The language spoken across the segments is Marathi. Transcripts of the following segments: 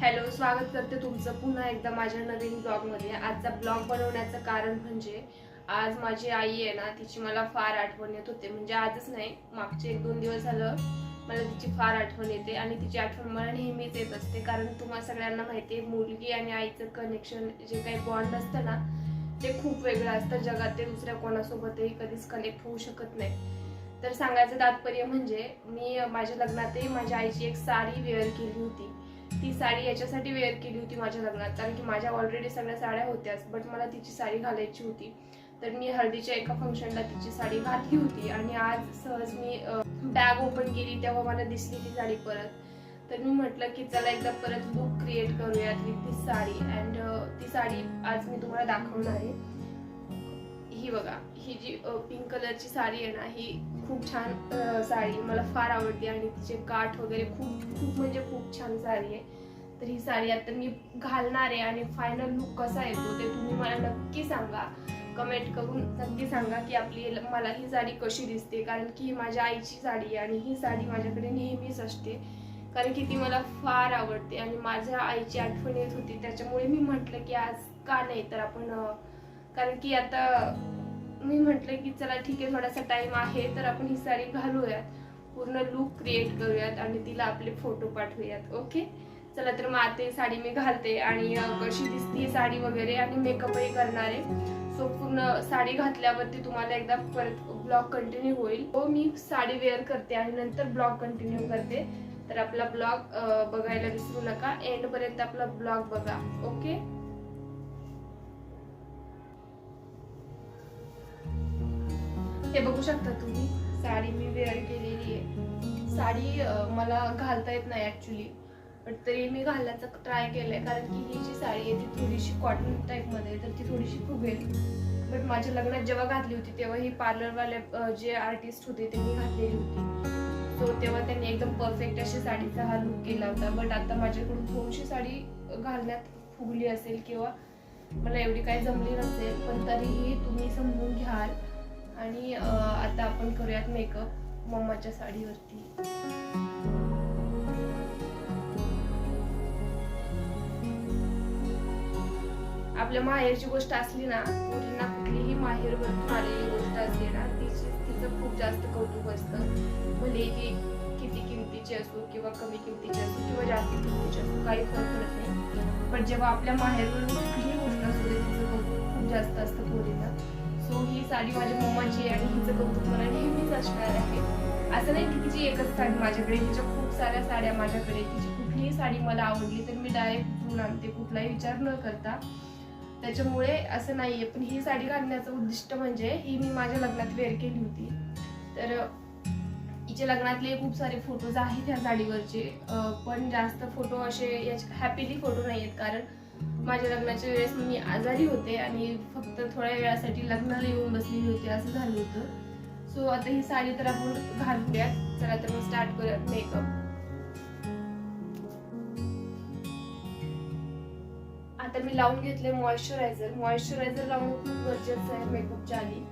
हॅलो स्वागत करते तुमचं पुन्हा एकदा माझ्या नवीन ब्लॉगमध्ये आजचा ब्लॉग बनवण्याचं कारण म्हणजे आज माझी आई आहे ना तिची मला फार आठवण येत होते. म्हणजे आजच नाही मागचे एक दोन दिवस झालं मला तिची फार आठवण येते आणि तिची आठवण मला नेहमीच येत असते. कारण तुम्हाला सगळ्यांना माहिती आहे मुलगी आणि आईचं कनेक्शन जे काही बॉन्ड असतं ना ते खूप वेगळं असतं. जगात ते दुसऱ्या कोणासोबतही कधीच कनेक्ट होऊ शकत नाही. तर सांगायचं तात्पर्य म्हणजे मी माझ्या लग्नातही माझ्या आईची एक साडी वेअर केली होती. ती साडी याच्यासाठी वेअर केली होती माझ्या लग्नात. कारण की माझ्या ऑलरेडी सगळ्या साड्या होत्याच बट मला तिची साडी घालायची होती. तर मी हळदीच्या एका फंक्शनला तिची साडी घातली होती आणि आज सहज मी बॅग ओपन केली तेव्हा मला दिसली ती साडी परत. तर मी म्हटलं की चला एकदा परत लुक क्रिएट करूयात विथ ती साडी. अँड ती साडी आज मी तुम्हाला दाखवणार आहे. ही बघा ही जी पिंक कलरची साडी आहे ना ही खूप छान साडी मला फार आवडते आणि तिचे काठ वगैरे खूप खूप म्हणजे खूप छान साडी आहे. तर ही साडी आता मी घालणार आहे आणि फायनल लुक कसा येतो ते तुम्ही मला नक्की सांगा. कमेंट करून नक्की सांगा की आपली मला ही साडी कशी दिसते. कारण की ही माझ्या आईची साडी आहे आणि ही साडी माझ्याकडे नेहमीच असते. कारण की ती मला फार आवडते आणि माझ्या आईची आठवण येत होती. त्याच्यामुळे मी म्हटलं की आज का नाही तर आपण कारण की आता मी म्हटलं की चला ठीक आहे थोडासा टाइम आहे तर आपण ही साडी घालूयात. पूर्ण लुक क्रिएट करूयात आणि तिला आपले फोटो पाठवूयात. ओके चला तर मग आता साडी मी घालते आणि कशी दिसते साडी वगैरे आणि मेकअपही करणार आहे. सो पूर्ण साडी घातल्यावरती तुम्हाला एकदा परत ब्लॉग कंटिन्यू होईल. हो मी साडी वेअर करते आणि नंतर ब्लॉग कंटिन्यू करते. तर आपला ब्लॉग बघायला विसरू नका. एंडपर्यंत आपला ब्लॉग बघा. ओके हे बघू शकता तुम्ही साडी मी वेअर केलेली आहे. साडी मला घालता येत नाही ॲक्च्युली बट तरी मी घालण्याचा ट्राय केलंय. कारण की ही जी साडी आहे ती थोडीशी कॉटन टाईपमध्ये तर ती थोडीशी फुगेल बट माझ्या लग्नात जेव्हा घातली होती तेव्हा ही पार्लरवाले जे आर्टिस्ट होते त्यांनी घातलेली होती. सो तेव्हा त्यांनी एकदम परफेक्ट अशी साडीचा हा लुक केला होता. बट आता माझ्याकडून थोडीशी साडी घालण्यात फुगली असेल किंवा मला एवढी काही जमली नसेल पण तरीही तुम्ही समजून घ्याल. आणि आता आपण करूयात मेकअप मम्माच्या साडीवरती. आपल्या माहेरची गोष्ट असली ना मुलींना कुठलीही माहेरवरतून आलेली गोष्ट असली ना तिची तिचं खूप जास्त कौतुक असतं. भले ती किती किमतीची असो किंवा कमी किमतीची असो किंवा जास्त किमतीची असो काही फरक पडत नाही. पण जेव्हा आपल्या माहेरवरून कुठलीही गोष्ट असू दे तिचं कौतुक खूप जास्त असतं पोरीला सो ही साडी माझ्या मम्माची आणि हिचं कौतुक मला नेहमीच असणार आहे. असं नाही की तिची एकच साडी माझ्याकडे तिच्या खूप साऱ्या साड्या माझ्याकडे तिची कुठलीही साडी मला आवडली तर मी डायरेक्ट घेऊन आणते. कुठलाही विचार न करता. त्याच्यामुळे असं नाहीये. पण ही साडी घालण्याचं उद्दिष्ट म्हणजे ही मी माझ्या लग्नात वेअर केली होती. तर हिचे लग्नातले खूप सारे फोटोज आहेत ह्या साडीवरचे. पण जास्त फोटो असे याचे हॅपीली फोटो नाही आहेत कारण माझ्या लग्नाच्या वेळेस मी आजारी होते आणि फक्त थोड्या वेळासाठी लग्नाला येऊन बसलेली होती असं झालं होतं. सो आता ही साडी तर आपण घालूयात चला तर मग स्टार्ट करूयात मेकअप आता मी लावून घेतले मॉइश्चरायझर मॉइश्चरायझर लावणं खूप गरजेचं आहे मेकअपच्या आधी.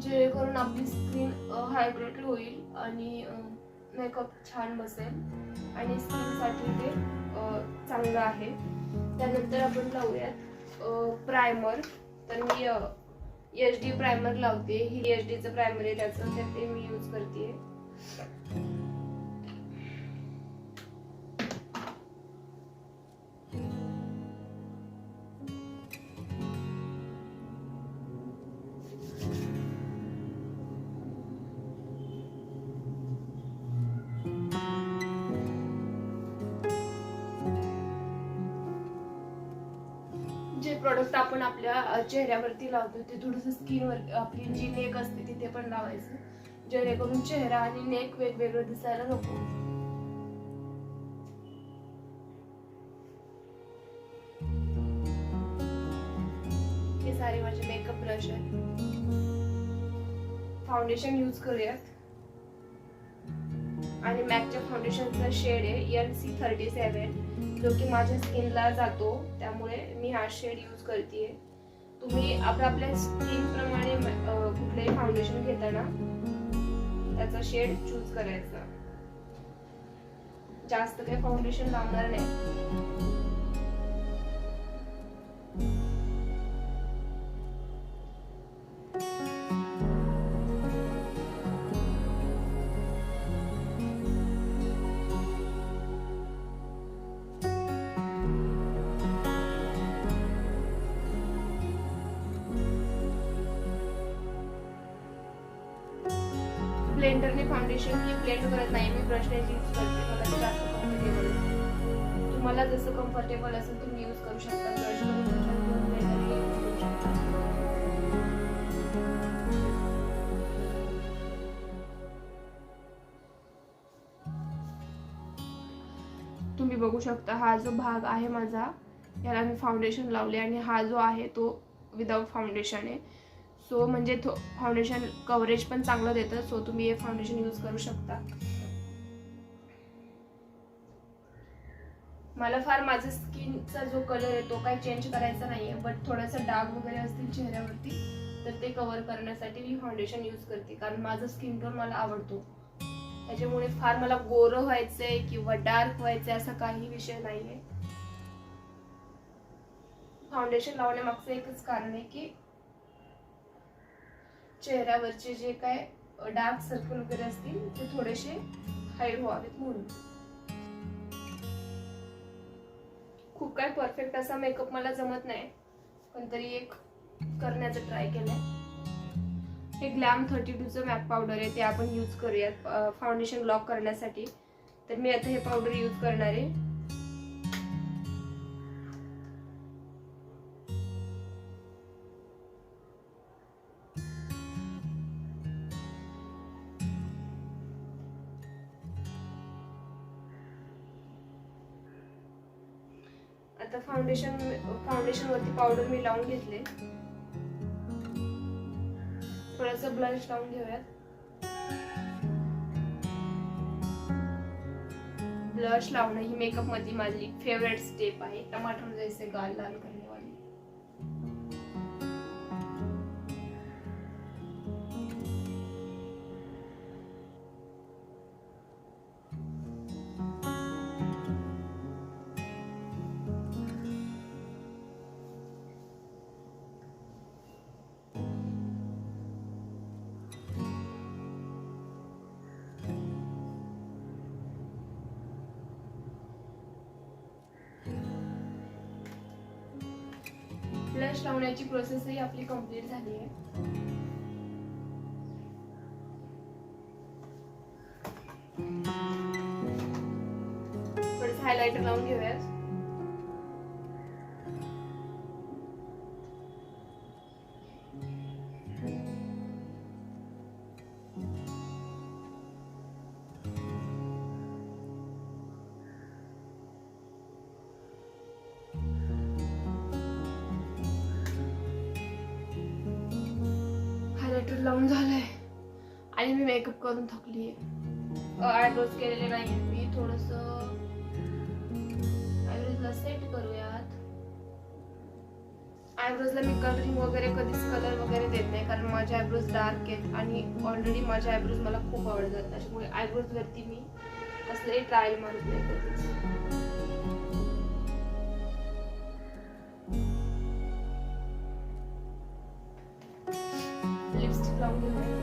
जेणेकरून आपली स्किन हायड्रेट होईल आणि मेकअप छान बसेल. आणि स्किनसाठी ते चांगलं आहे. त्यानंतर आपण लावूयात प्रायमर तर मी एच डी प्रायमर लावते. ही एच डीचं प्रायमर आहे त्याचं तर ते मी यूज करते. प्रोडक्ट आपण आपल्या चेहऱ्यावरती लावतो ते थोडंसं स्किनवर आपली जी नेक असते तिथे पण लावायचं. जेणेकरून चेहरा आणि नेक वेगवेगळं दिसायला नको. हे सारे माझे मेकअप ब्रश आहेत. फाउंडेशन यूज करूयात. आणि मॅकच्या फाउंडेशनचा शेड आहे एल सी थर्टी सेवन जो की माझ्या स्किनला जातो. त्यामुळे मी हा शेड यूज करते तुम्ही आपल्या आपल्या स्किन प्रमाणे कुठलंही फाउंडेशन घेताना त्याचा शेड चूज करायचा. जास्त काही फाउंडेशन लावणार नाही. ब्लेंडरने फाउंडेशन मी ब्लेंड करत नाही. मी ब्रशने यूज करते. मला ते जास्त कम्फर्टेबल तुम्हाला जसं कम्फर्टेबल असेल तुम्ही यूज करू शकता. ब्रश करून यूज करू शकता. तुम्ही बघू शकता हा जो भाग आहे माझा याला मी फाउंडेशन लावले आणि हा जो आहे तो विदाऊट फाउंडेशन आहे. सो म्हणजे थो फाउंडेशन कव्हरेज पण चांगलं देतं. सो तुम्ही हे फाउंडेशन यूज करू शकता. मला फार माझा स्किनचा जो कलर आहे तो काही चेंज करायचा नाही आहे बट थोडासा डाग वगैरे असतील चेहऱ्यावरती तर ते कव्हर करण्यासाठी मी फाउंडेशन यूज करते. कारण माझं स्किन टोन मला आवडतो. त्याच्यामुळे फार मला गोरं व्हायचंय किंवा डार्क व्हायचंय असा काही विषय नाहीये. फाउंडेशन लावण्यामागचं एकच कारण आहे की चेहऱ्यावरचे जे काय डार्क सर्कल वगैरे असतील ते थोडेसे हाईड व्हावेत म्हणून. खूप काय परफेक्ट असा मेकअप मला जमत नाही पण तरी एक करण्याचा ट्राय केलाय. हे ग्लॅम थर्टी टूचं मॅप पावडर आहे ते आपण यूज करूयात फाउंडेशन लॉक करण्यासाठी. तर मी आता हे पावडर यूज करणार आहे. आता फाउंडेशन फाउंडेशन वरती पावडर मी लावून घेतले. थोडस ब्लश लावून घेऊयात. ब्लश लावणं ही मेकअपमध्ये माझी फेवरेट स्टेप आहे. टमाटर जैसे गाल लाल करणे. ब्रश लावण्याची प्रोसेसही आपली कंप्लीट झाली आहे. थोडस हायलायटर लावून घेऊयात. लावून झालंय. आणि मी मेकअप करून थकली आहे आयब्रोज केलेले नाही मी थोडस आयब्रोजला सेट करूयात. आयब्रोजला मी कलरिंग वगैरे कधीच कलर वगैरे देत नाही कारण माझे आयब्रोज डार्क आहेत आणि ऑलरेडी माझे आयब्रोज मला खूप आवडतात. त्याच्यामुळे आयब्रोज वरती मी कसलंही ट्रायल मारत नाही कधीच. लिपस्टिक लावून घेऊया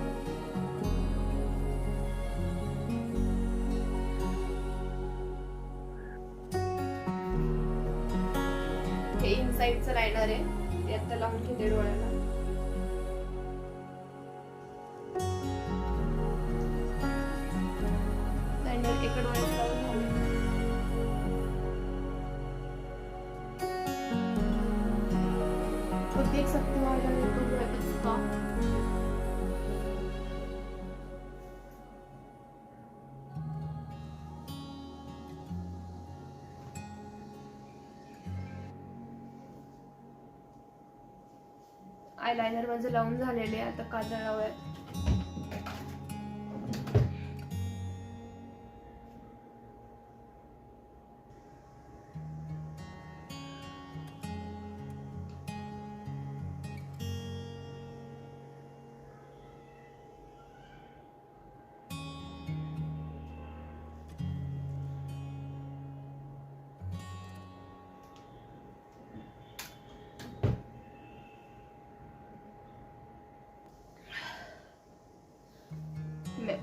हे इनसाइडचं राहणार आहे. ते आता लावून घेते डोळ्याला. आयलायनर माझं लावून झालेले आता काजळ लावूयात.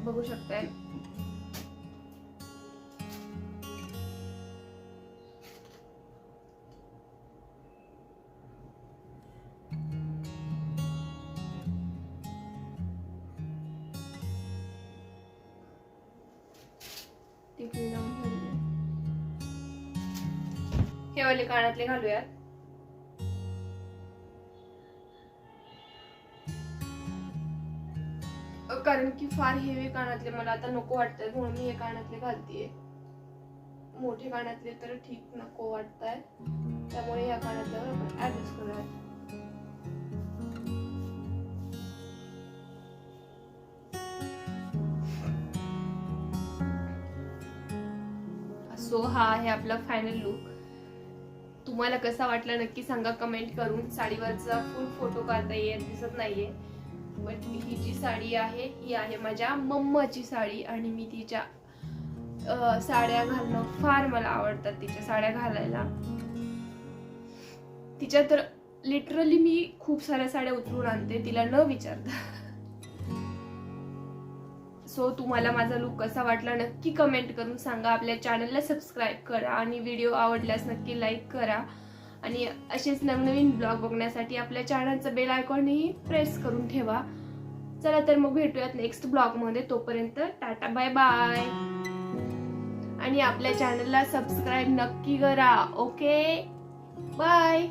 बघू शकताय हे वाले कानातले घालूयात. की फार हेवी कानातले मला आता नको वाटतंय म्हणून मी हे कानातले घालतीये. मोठे कानातले तर ठीक नको वाटताय. त्यामुळे या कानातल्यावर आपण ऍडजस्ट करूया. सो हा आहे आपला फायनल लुक तुम्हाला कसा वाटला नक्की सांगा कमेंट करून. साडीवरचा फुल फोटो काढता येत दिसत नाहीये. बट ही जी साडी आहे ही आहे माझ्या मम्माची साडी आणि मी तिच्या साड्या घालणं फार मला आवडतात तिच्या साड्या घालायला. तिच्या तर लिटरली मी खूप साऱ्या साड्या उतरून आणते तिला न विचारता. सो तुम्हाला माझा लुक कसा वाटला नक्की कमेंट करून सांगा. आपल्या चॅनलला सबस्क्राईब करा आणि व्हिडिओ आवडल्यास नक्की लाईक करा. आणि असेच नवनवीन ब्लॉग बघण्यासाठी आपल्या चॅनलचं बेल आयकॉनही प्रेस करून ठेवा. चला तर मग भेटूयात नेक्स्ट ब्लॉगमध्ये तोपर्यंत टाटा बाय बाय आणि आपल्या चॅनलला सबस्क्राईब नक्की करा ओके बाय